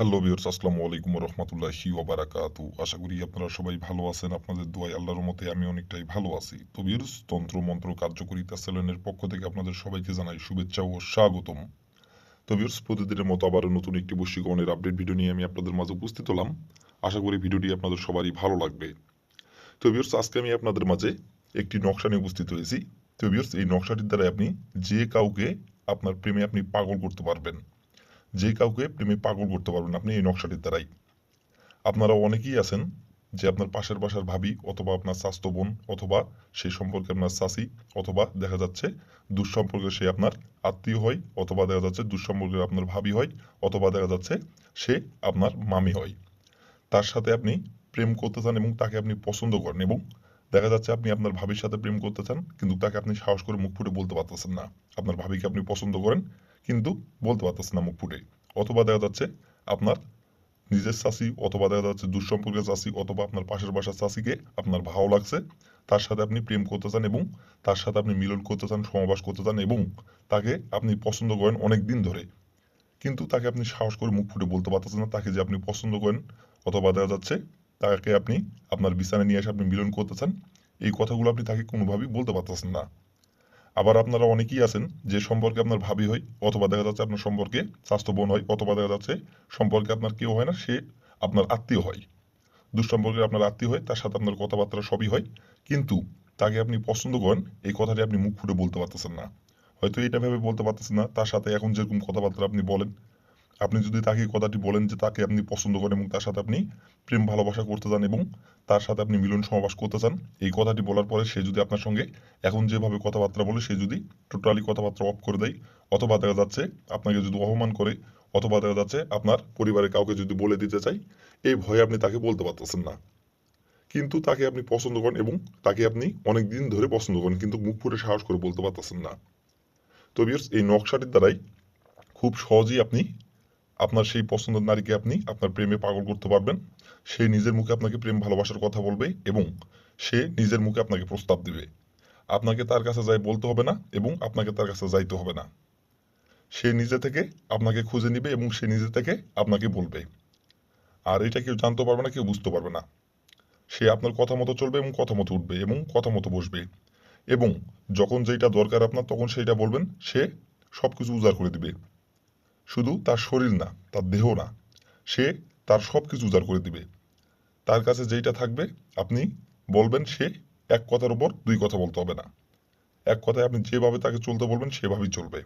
Hello বিয়র্স আসসালামু আলাইকুম রহমতুল্লাহি ওবারাকাতু আশা করি আপনারা সবাই ভালো আছেন, আপনাদের দোয়াই আল্লাহর মতে আমি অনেকটাই ভালো আছি। তো বিয়র্স তন্ত্র, মন্ত্র কার্যকরিতা সেলেনের পক্ষ থেকে আপনাদের সবাইকে জানাই শুভেচ্ছা ও স্বাগতম। তো বিয়র্স প্রতিদিনের মতো আবারও নতুন একটি বৈশ্বিকরণের আপডেট ভিডিও নিয়ে আমি আপনাদের মাঝে উপস্থিত হলাম। আশা করি ভিডিওটি আপনাদের সবারই ভালো লাগবে। তো বিয়র্স আজকে আমি আপনাদের মাঝে একটি নকশা নিয়ে উপস্থিত হয়েছি। তো বিয়র্স এই নকশাটির দ্বারা আপনি যে কাউকে আপনার প্রেমে আপনি পাগল করতে পারবেন। যে কাউকে প্রেমে পাগল করতে পারবেন, আপনি এই নকশাটির দ্বারাই। আপনারা অনেকেই আছেন যে আপনার পাশের বাসার ভাবি অথবা আপনার স্বাস্থ্য বোন অথবা সেই সম্পর্কে আপনার চাষি অথবা দেখা যাচ্ছে দুঃসম্পর্কে সে আপনার আত্মীয় হয় অথবা দেখা যাচ্ছে দুঃসম্পর্কে আপনার ভাবি হয় অথবা দেখা যাচ্ছে সে আপনার মামি হয়। তার সাথে আপনি প্রেম করতে চান এবং তাকে আপনি পছন্দ করেন এবং দেখা যাচ্ছে আপনি আপনার ভাবির সাথে প্রেম করতে চান, কিন্তু তাকে আপনি সাহস করে মুখ ফুটে বলতে পারতেছেন না। আপনার ভাবিকে আপনি পছন্দ করেন কিন্তু বলতে পারতেছেন না মুখ ফুটে অথবা দেখা যাচ্ছে আপনার নিজের চাষি, অথবা দেখা যাচ্ছে দুঃসম্পর্কের চাষি, অথবা আপনার পাশের বাসার চাষিকে আপনার ভালো লাগছে, তার সাথে আপনি প্রেম করতে চান এবং তার সাথে আপনি মিলন করতে চান সমাবাস করতে চান এবং তাকে আপনি পছন্দ করেন অনেক দিন ধরে। কিন্তু তাকে আপনি সাহস করে মুখ ফুটে বলতে পারতেছেন না, তাকে যে আপনি পছন্দ করেন, অথবা দেখা যাচ্ছে তাকে আপনি আপনার বিছানায় নিয়ে এসে আপনি মিলন করতে চান, এই কথাগুলো আপনি তাকে কোনোভাবেই বলতে পারতেছেন না। আবার আপনারা অনেকেই আছেন যে সম্পর্কে আপনার ভাবি হয়, অথবা দেখা যাচ্ছে আপনার সম্পর্কে স্বাস্থ্য বোন হয়, অথবা দেখা যাচ্ছে সম্পর্কে আপনার কেউ হয় না, সে আপনার আত্মীয় হয়। দুঃসম্পর্কে আপনার আত্মীয় হয়, তার সাথে আপনার কথাবার্তা সবই হয়, কিন্তু তাকে আপনি পছন্দ করেন, এই কথাটি আপনি মুখ ফুটে বলতে পারতেছেন না। হয়তো এটা ভেবে বলতে পারতেছেন না, তার সাথে এখন যেরকম কথাবার্তা আপনি বলেন আপনি যদি তাকে কথাটি বলেন যে তাকে আপনি পছন্দ করেন এবং তার সাথে আপনি প্রেম, ভালোবাসা করতে চান এবং তার সাথে আপনি মিলন সমাবাস করতে চান, এই কথাটি বলার পরে সে যদি আপনার সঙ্গে এখন যেভাবে কথাবার্তা বলে, সে যদি টোটালি কথাবার্তা অফ করে দেয়, অথবা দেখা যাচ্ছে আপনাকে যদি অপমান করে, অথবা দেখা যাচ্ছে আপনার পরিবারের কাউকে যদি বলে দিতে চাই এই ভয়ে আপনি তাকে বলতে পারতেছেন না। কিন্তু তাকে আপনি পছন্দ করেন এবং তাকে আপনি অনেক দিন ধরে পছন্দ করেন, কিন্তু মুখ ফুটে সাহস করে বলতে পারতেছেন না। তো এই নকশাটির দ্বারাই খুব সহজেই আপনি আপনার সেই পছন্দের নারীকে আপনি আপনার প্রেমে পাগল করতে পারবেন। সে নিজের মুখে আপনাকে প্রেম, ভালোবাসার কথা বলবে এবং সে নিজের মুখে আপনাকে প্রস্তাব দিবে। আপনাকে তার কাছে যাই বলতে হবে না এবং আপনাকে তার কাছে যাইতে হবে না। সে নিজে থেকে আপনাকে খুঁজে নিবে এবং সে নিজে থেকে আপনাকে বলবে। আর এটা কেউ জানতে পারবে না, কেউ বুঝতে পারবে না। সে আপনার কথা মতো চলবে এবং কথা মতো উঠবে এবং কথা মতো বসবে। এবং যখন যেটা দরকার আপনার, তখন সেইটা বলবেন, সে সব কিছু উজাড় করে দিবে। শুধু তার শরীর না, তার দেহ না। সে তার সব কিছু উজাড় করে দিবে। তার কাছে যেইটা থাকবে, আপনি বলবেন সে এক কথার উপর দুই কথা বলতে হবে না। এক কথায় আপনি যেভাবে তাকে চলতে বলবেন, সেভাবেই চলবে।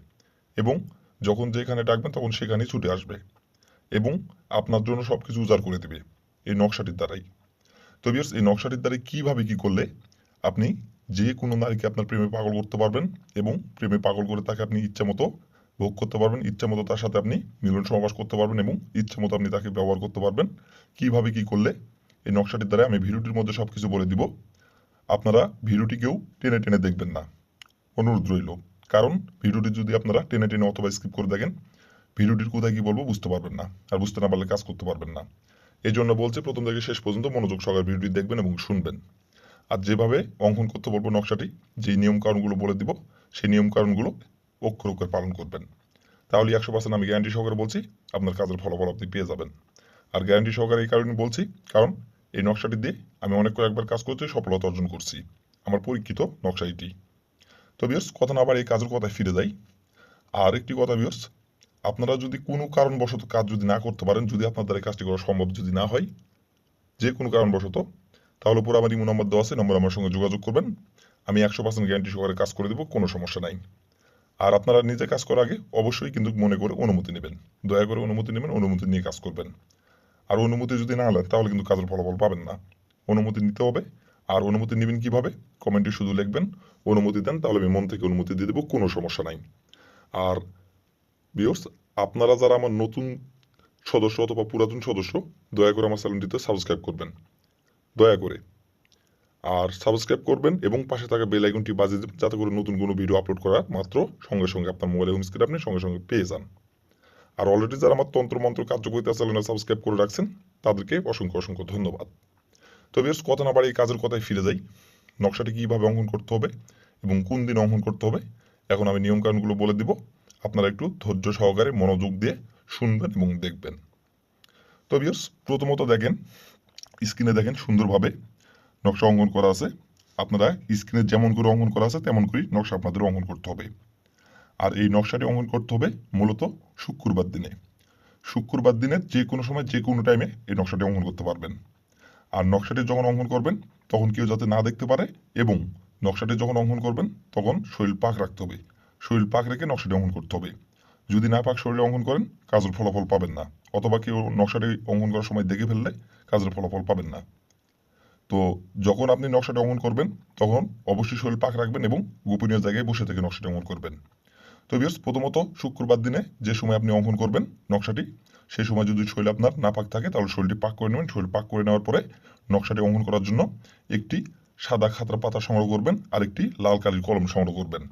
এবং যখন যেখানে ডাকবেন, তখন সেখানেই ছুটে আসবে। এবং আপনার জন্য সব কিছু উজাড় করে দিবে এই নকশাটির দ্বারাই। তো বিয়ার্স এই নকশাটির দ্বারাই কীভাবে কী করলে আপনি যে কোনো নারীকে আপনার প্রেমে পাগল করতে পারবেন এবং প্রেমে পাগল করে তাকে আপনি ইচ্ছে মতো ভোগ করতে পারবেন, ইচ্ছে মতো তার সাথে আপনি মিলন সমাবাস করতে পারবেন এবং ইচ্ছে মতো আপনি তাকে ব্যবহার করতে পারবেন। কীভাবে কি করলে এই নকশাটির দ্বারা আমি ভিডিওটির মধ্যে সব কিছু বলে দিব। আপনারা ভিডিওটিকেও টেনে টেনে দেখবেন না। অনুরোধ রইল। কারণ ভিডিওটি যদি আপনারা টেনে টেনে অথবা স্কিপ করে দেখেন, ভিডিওটির কোথায় কি বলব বুঝতে পারবেন না আর বুঝতে না পারলে কাজ করতে পারবেন না। এই জন্য বলছে, প্রথম থেকে শেষ পর্যন্ত মনোযোগ সহকারে ভিডিওটি দেখবেন এবং শুনবেন। আর যেভাবে অঙ্কন করতে বলব নকশাটি, যেই নিয়ম কারণগুলো বলে দিব, সেই নিয়ম কারণগুলো অক্ষর অক্ষর পালন করবেন। তাহলে একশো পার্সেন্ট আমি গ্যারান্টি সহকারে বলছি, আপনার কাজের ফলাফল আপনি পেয়ে যাবেন। আর গ্যারান্টি সহকারে এই কারণে বলছি, কারণ এই নকশাটি দিয়ে আমি অনেক কয়েকবার কাজ করতে সফলতা অর্জন করছি, আমার পরীক্ষিত নকশা এটি। তো বিয়স কথা না আবার এই কাজের কথায় ফিরে যাই। আর একটি কথা বিয়স আপনারা যদি কোনো কারণবশত কাজ যদি না করতে পারেন, যদি আপনার দ্বারা কাজটি করা সম্ভব যদি না হয়, যে কোনো কারণবশত, তাহলে পুরো আমার ইমো নম্বর দেওয়া আছে নম্বর আমার সঙ্গে যোগাযোগ করবেন। আমি একশো পার্সেন্ট গ্যারান্টি সহকারে কাজ করে দেবো, কোনো সমস্যা নাই। আর আপনারা নিজে কাজ করার আগে অবশ্যই কিন্তু মনে করে অনুমতি নেবেন। দয়া করে অনুমতি নেবেন, অনুমতি নিয়ে কাজ করবেন। আর অনুমতি যদি না নেন, তাহলে কিন্তু কাজের ফলাফল পাবেন না। অনুমতি নিতে হবে। আর অনুমতি নেবেন কীভাবে? কমেন্টে শুধু লিখবেন, অনুমতি দেন, তাহলে আমি মন থেকে অনুমতি দিয়ে দেবো, কোনো সমস্যা নাই। আর বিয়র্স আপনারা যারা আমার নতুন সদস্য অথবা পুরাতন সদস্য, দয়া করে আমার চ্যানেলটিতে সাবস্ক্রাইব করবেন। দয়া করে। আর সাবস্ক্রাইব করবেন এবং পাশে থাকা বেল আইকনটি দেবেন যাতে করে নতুন কোনো ভিডিও আপলোড করা মাত্র সঙ্গে সঙ্গে আপনার মোবাইলে হোম স্ক্রিন আপনি সঙ্গে সঙ্গে পেয়ে যান। আর অলরেডি যারা আমার তন্ত্র মন্ত্র কার্যকরিতা চ্যানেলে সাবস্ক্রাইব করে রাখছেন, তাদেরকে অসংখ্য অসংখ্য ধন্যবাদ। তো বেশ কথা না বাড়ি কাজের কথায় ফিরে যাই। নকশাটি কীভাবে অঙ্কন করতে হবে এবং কোন দিন অঙ্কন করতে হবে, এখন আমি নিয়মকানুনগুলো বলে দিব। আপনারা একটু ধৈর্য সহকারে মনোযোগ দিয়ে শুনবেন এবং দেখবেন। তো ভিউয়ার্স প্রথমত দেখেন স্ক্রিনে দেখেন সুন্দরভাবে নকশা অঙ্কন করা আছে। আপনারা স্ক্রিনে যেমন করে অঙ্কন করা আছে, তেমন করেই নকশা আপনাদের অঙ্কন করতে হবে। আর এই নকশাটি অঙ্কন করতে হবে মূলত শুক্রবার দিনে। শুক্রবার দিনে যে কোনো সময় যে কোনো টাইমে এই নকশাটি অঙ্কন করতে পারবেন। আর নকশাটি যখন অঙ্কন করবেন, তখন কেউ যাতে না দেখতে পারে এবং নকশাটি যখন অঙ্কন করবেন, তখন শরীর পাক রাখতে হবে। শরীর পাক রেখে নকশাটি অঙ্কন করতে হবে। যদি না পাক শরীরে অঙ্কন করেন, কাজের ফলাফল পাবেন না। অথবা কেউ নকশাটি অঙ্কন করার সময় দেখে ফেললে, কাজের ফলাফল পাবেন না। তো যখন আপনি নকশাটি অঙ্কন করবেন, তখন অবশ্যই শরীর পাক রাখবেন এবং গোপনীয় জায়গায় বসে থেকে নকশাটি অঙ্কন করবেন। তো বিয়ার্স প্রথমত শুক্রবার দিনে যে সময় আপনি অঙ্কন করবেন নকশাটি সেই সময় যদি শরীর আপনার না পাক থাকে, তাহলে শরীরটি পাক করে নেবেন। শরীর পাক করে নেওয়ার পরে নকশাটি অঙ্কন করার জন্য একটি সাদা খাতার পাতা সংগ্রহ করবেন আর একটি লাল কালির কলম সংগ্রহ করবেন।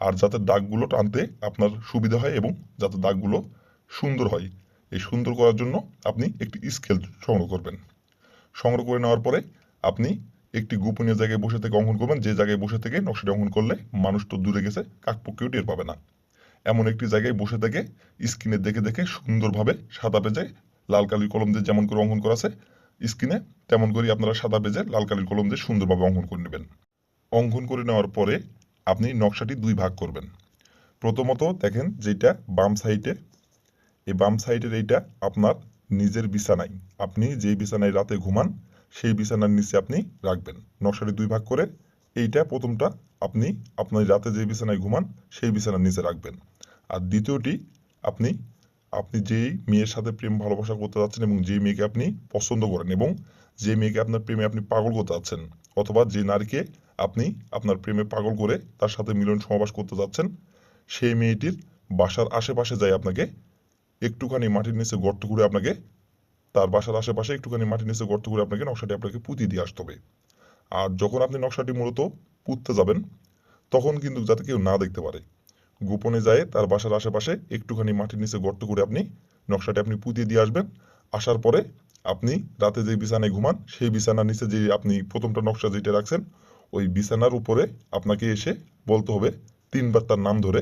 আর যাতে দাগগুলো টানতে আপনার সুবিধা হয় এবং যাতে দাগগুলো সুন্দর হয়, এই সুন্দর করার জন্য আপনি একটি স্কেল সংগ্রহ করবেন। সংগ্রহ করে নেওয়ার পরে আপনি একটি গোপনীয় জায়গায় বসে থেকে অঙ্কন করবেন। যে জায়গায় বসে থেকে নকশাটি অঙ্কন করলে মানুষ তো দূরে গেছে কাকপক্ষেও টের পাবে না। এমন একটি জায়গায় বসে থেকে স্ক্রিনে দেখে দেখে সুন্দরভাবে সাদা পেজে লাল কালির কলম দিয়ে যেমন করে অঙ্কন করা আছে, স্ক্রিনে তেমন করে আপনারা সাদা পেজে লাল কালির কলম দিয়ে সুন্দরভাবে অঙ্কন করে নেবেন। অঙ্কন করে নেওয়ার পরে আপনি নকশাটি দুই ভাগ করবেন। প্রথমত দেখেন যেটা বাম সাইডে, এই বাম সাইডের এইটা আপনার নিজের বিছানায়। আপনি যেই বিছানায় রাতে ঘুমান সেই বিছানার নিচে আপনি রাখবেন। নকশাটি দুই ভাগ করে এইটা প্রথমটা আপনি আপনার রাতে যে বিছানায় ঘুমান, সেই বিছানার নিচে রাখবেন। আর দ্বিতীয়টি, আপনি আপনি যেই মেয়ের সাথে প্রেম ভালোবাসা করতে যাচ্ছেন এবং যে মেয়েকে আপনি পছন্দ করেন এবং যে মেয়েকে আপনার প্রেমে আপনি পাগল করতে যাচ্ছেন অথবা যে নারীকে আপনি আপনার প্রেমে পাগল করে তার সাথে মিলন সমাবাস করতে যাচ্ছেন, সেই মেয়েটির বাসার আশেপাশে যাই আপনাকে একটুখানি মাটির নিচে গর্ত করে আপনাকে তার বাসার আশেপাশে একটুখানি মাটির নিচে গর্ত করে আপনাকে নকশাটি আপনাকে পুঁতি দিয়ে আসতে হবে। আর যখন আপনি নকশাটি মূলত পুঁততে যাবেন, তখন কিন্তু যাতে কেউ না দেখতে পারে। গোপনে যায় তার বাসার আশেপাশে একটুখানি মাটির নিচে গর্ত করে আপনি নকশাটি আপনি পুঁতিয়ে দিয়ে আসবেন। আসার পরে আপনি রাতে যে বিছানায় ঘুমান, সেই বিছানার নিচে যে আপনি প্রথমটা নকশা যেটা রাখছেন, ওই বিছানার উপরে আপনাকে এসে বলতে হবে তিনবার তার নাম ধরে,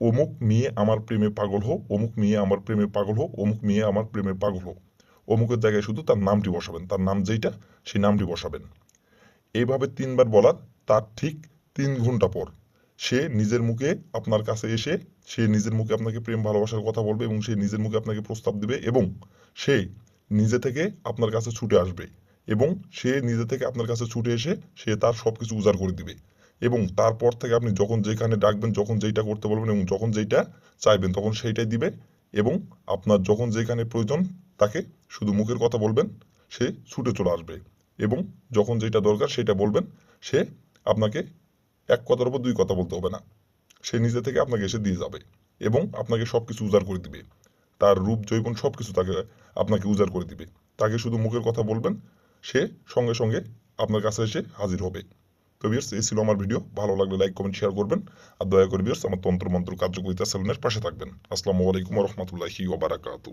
অমুক মেয়ে আমার প্রেমে পাগল হোক অমুক মেয়ে আমার প্রেমে পাগল হোক অমুক মেয়ে আমার প্রেমে পাগল হোক অমুকের জায়গায় শুধু তার নামটি বসাবেন, তার নাম যেইটা, সেই নামটি বসাবেন। এইভাবে তিনবার বলার, তার ঠিক তিন ঘণ্টা পর সে নিজের মুখে আপনার কাছে এসে, সে নিজের মুখে আপনাকে প্রেম, ভালোবাসার কথা বলবে এবং সে নিজের মুখে আপনাকে প্রস্তাব দিবে এবং সে নিজে থেকে আপনার কাছে ছুটে আসবে এবং সে নিজে থেকে আপনার কাছে ছুটে এসে সে তার সব কিছু উজাড় করে দিবে এবং তারপর থেকে আপনি যখন যেখানে ডাকবেন, যখন যেইটা করতে বলবেন এবং যখন যেইটা চাইবেন, তখন সেইটাই দিবে এবং আপনার যখন যেখানে প্রয়োজন তাকে শুধু মুখের কথা বলবেন, সে ছুটে চলে আসবে এবং যখন যেটা দরকার সেটা বলবেন, সে আপনাকে এক কথার উপর দুই কথা বলতে হবে না। সে নিজে থেকে আপনাকে এসে দিয়ে যাবে এবং আপনাকে সব কিছু উজাড় করে দিবে। তার রূপ জৈবন সব কিছু তাকে, আপনাকে উজাড় করে দিবে। তাকে শুধু মুখের কথা বলবেন, সে সঙ্গে সঙ্গে আপনার কাছে এসে হাজির হবে। তো বিয়ার্স এই ছিল আমার ভিডিও ভালো লাগলে লাইক কমেন্ট শেয়ার করবেন। আর দয়া করে বিয়ার্স আমার তন্ত্র মন্ত্র কার্যকরিতা সেলুনের পাশে থাকবেন। আসসালামু আলাইকুম রহমতুল্লাহি ওবারাকাতু